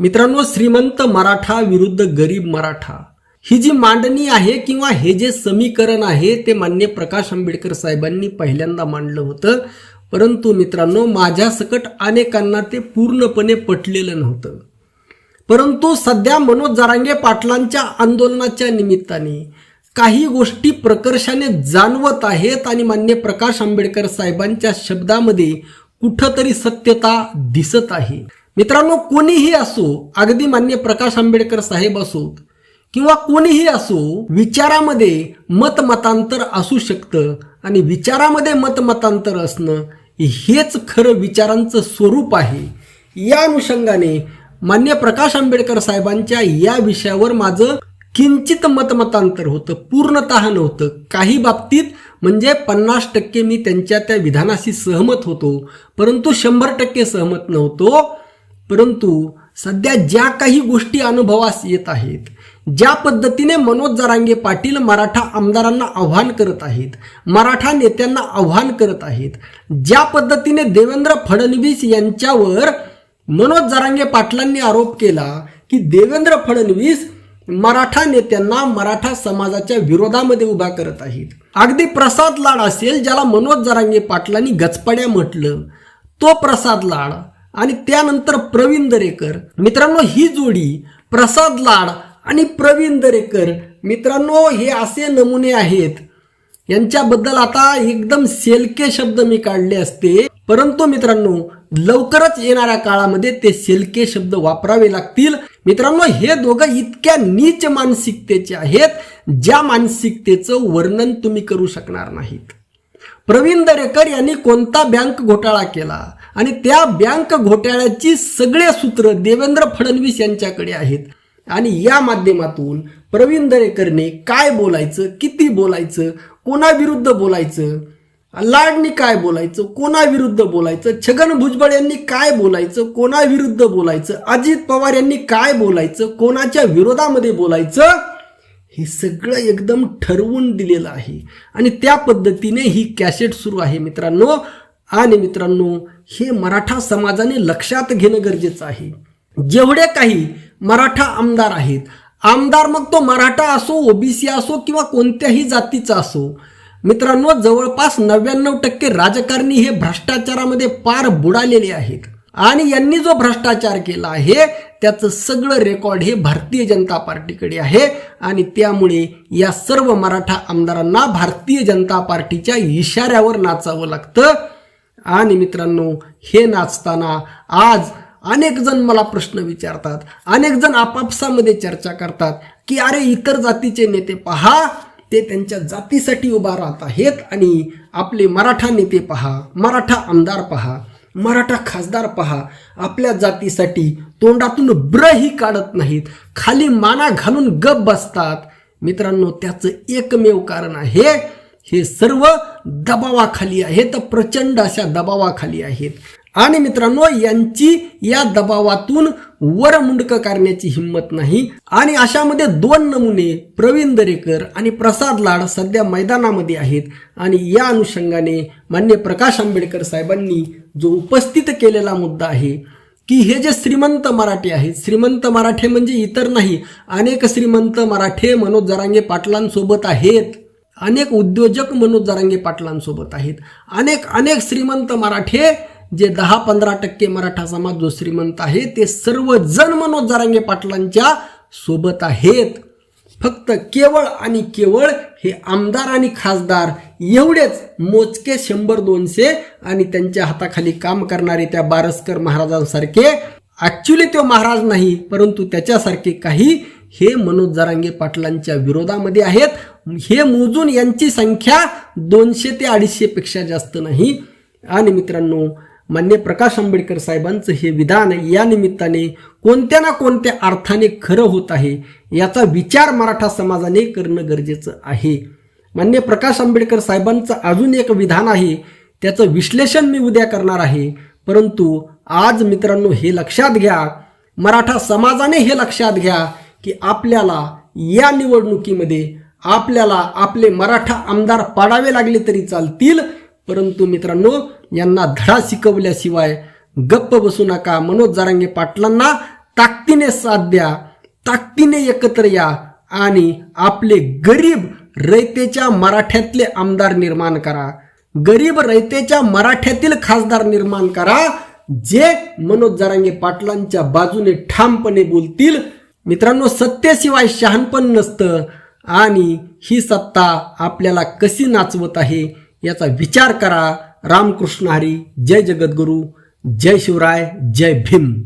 मित्रांनो श्रीमंत मराठा विरुद्ध गरीब मराठा. ही जी मांडणी आहे किंवा हे जे समीकरण आहे ते मान्य प्रकाश आंबेडकर साहेबांनी पहिल्यांदा मांडलं होतं. परंतु मित्रांनो माझ्या सकट अनेकांना ते पूर्णपणे पटलेलं नव्हतं. परंतु सध्या मनोज जारांगे पाटलांच्या आंदोलनाच्या निमित्ताने काही गोष्टी प्रकर्षाने जाणवत आहेत आणि मान्य प्रकाश आंबेडकर साहेबांच्या शब्दामध्ये कुठंतरी सत्यता दिसत आहे. मित्रांनो कोणीही असो अगदी मान्य प्रकाश आंबेडकर साहेब असोत किंवा कोणीही असो विचारामध्ये मतमतांतर असू शकतं आणि विचारामध्ये मतमतांतर असणं हेच खरं विचारांचं स्वरूप आहे. या अनुषंगाने मान्य प्रकाश आंबेडकर साहेबांच्या या विषयावर माझं किंचित मतमतांतर होतं पूर्णतः नव्हतं. काही बाबतीत म्हणजे पन्नास टक्के मी त्यांच्या त्या विधानाशी सहमत होतो परंतु शंभर टक्के सहमत नव्हतो. परंतु सध्या ज्या काही गोष्टी अनुभवास येत आहेत ज्या पद्धतीने मनोज जरांगे पाटील मराठा आमदारांना आव्हान करत आहेत मराठा नेत्यांना आव्हान करत आहेत ज्या पद्धतीने देवेंद्र फडणवीस यांच्यावर मनोज जरांगे पाटलांनी आरोप केला की देवेंद्र फडणवीस मराठा नेत्यांना मराठा समाजाच्या विरोधामध्ये उभा करत आहेत. अगदी प्रसाद लाड असेल ज्याला मनोज जरांगे पाटलांनी गचपड्या म्हटलं तो प्रसाद लाड आणि त्यानंतर प्रवीण दरेकर. मित्रांनो ही जोडी प्रसाद लाड आणि प्रवीण दरेकर. मित्रांनो हे असे नमुने आहेत. यांच्याबद्दल आता एकदम सेलके शब्द मी काढले असते. परंतु मित्रांनो लवकरच येणाऱ्या काळामध्ये ते सेलके शब्द वापरावे लागतील. मित्रांनो हे दोघं इतक्या नीच मानसिकतेचे आहेत ज्या मानसिकतेचं वर्णन तुम्ही करू शकणार नाहीत. प्रवीण दरेकर यांनी कोणता बँक घोटाळा केला? आणि त्या बँक घोटाळ्याची सगळे सूत्र देवेंद्र फडणवीस यांच्याकडे आहेत. आणि या माध्यमातून प्रवीण दरेकरने काय बोलायचं किती बोलायचं कोणाविरुद्ध बोलायचं लाडनी काय बोलायचं कोणाविरुद्ध बोलायचं छगन भुजबळ यांनी काय बोलायचं कोणाविरुद्ध बोलायचं अजित पवार यांनी काय बोलायचं कोणाच्या विरोधामध्ये बोलायचं हे सगळं एकदम ठरवून दिलेलं आहे. आणि त्या पद्धतीने ही कॅसेट सुरू आहे मित्रांनो. आणि मित्रांनो हे मराठा समाजाने लक्षात घेणं गरजेचं आहे. जेवढे काही मराठा आमदार आहेत आमदार मग तो मराठा असो ओबीसी असो किंवा कोणत्याही जातीचा असो मित्रांनो जवळपास नव्याण्णव टक्के राजकारणी हे भ्रष्टाचारामध्ये पार बुडालेले आहेत. आणि यांनी जो भ्रष्टाचार केला आहे त्याचं सगळं रेकॉर्ड हे भारतीय जनता पार्टीकडे आहे. आणि त्यामुळे या सर्व मराठा आमदारांना भारतीय जनता पार्टीच्या इशाऱ्यावर नाचावं लागतं. आणि मित्रांनो हे नाचताना आज अनेक जण मला प्रश्न विचारतात. अनेक जण आपापसामध्ये चर्चा करतात की अरे इतर जातीचे नेते पहा ते त्यांच्या जातीसाठी उभा राहत आहेत आणि आपले मराठा नेते पहा मराठा आमदार पहा. मराठा खासदार पहा. आपल्या जातीसाठी तोंडातून ब्रही काढत नाहीत. खाली माना घालून गप बसतात. मित्रांनो त्याचं एकमेव कारण आहे हे सर्व दबावाखाली आहेत प्रचंड अशा दबावाखाली आहेत. आणि मित्रांनो यांची या दबावातून वर मुंडक करण्याची हिंमत नाही. आणि अशामध्ये दोन नमुने प्रवीण दरेकर आणि प्रसाद लाड सध्या मैदानामध्ये आहेत. आणि या अनुषंगाने मान्य प्रकाश आंबेडकर साहेबांनी जो उपस्थित केलेला मुद्दा आहे की हे जे श्रीमंत मराठे आहेत श्रीमंत मराठे म्हणजे इतर नाही अनेक श्रीमंत मराठे मनोज जरांगे पाटलांसोबत आहेत. अनेक उद्योजक मनोज जरांगे पाटलांसोबत आहेत. अनेक अनेक श्रीमंत मराठे जे दहा पंधरा टक्के मराठा समाज जो श्रीमंत आहे ते सर्वजण मनोज जरांगे पाटलांच्या सोबत आहेत. फक्त केवळ आणि केवळ हे आमदार आणि खासदार एवढेच. मोजके शंभर दोनशे आणि त्यांच्या हाताखाली काम करणारे त्या बारसकर महाराजांसारखे. ॲक्च्युली तो महाराज नाही परंतु त्याच्यासारखे काही हे मनोज जरांगे पाटलांच्या विरोधामध्ये आहेत. हे मोजून यांची संख्या दोनशे ते अडीचशेपेक्षा जास्त नाही. आणि मित्रांनो मान्य प्रकाश आंबेडकर साहेबांचं हे विधान या निमित्ताने कोणत्या ना कोणत्या अर्थाने खरं होत आहे याचा विचार मराठा समाजाने करणं गरजेचं आहे. मान्य प्रकाश आंबेडकर साहेबांचं अजून एक विधान आहे त्याचं विश्लेषण मी उद्या करणार आहे. परंतु आज मित्रांनो हे लक्षात घ्या मराठा समाजाने हे लक्षात घ्या की आपल्याला या निवडणुकीमध्ये आपल्याला आपले मराठा आमदार पाडावे लागले तरी चालतील. परंतु मित्रांनो यांना धडा शिकवल्याशिवाय गप्प बसू नका. मनोज जारांगे पाटलांना ताकदीने साथ द्या ताकदीने एकत्र या आणि आपले गरीब रयतेच्या मराठ्यातले आमदार निर्माण करा. गरीब रयतेच्या मराठ्यातील खासदार निर्माण करा जे मनोज जारांगे पाटलांच्या बाजूने ठामपणे बोलतील. मित्रांनो सत्तेशिवाय शहाणपण नसतं. आणि ही सत्ता आपल्याला कशी नाचवत आहे याचा विचार करा. रामकृष्ण हरी जय जगद्गुरू जय शिवराय जय भीम.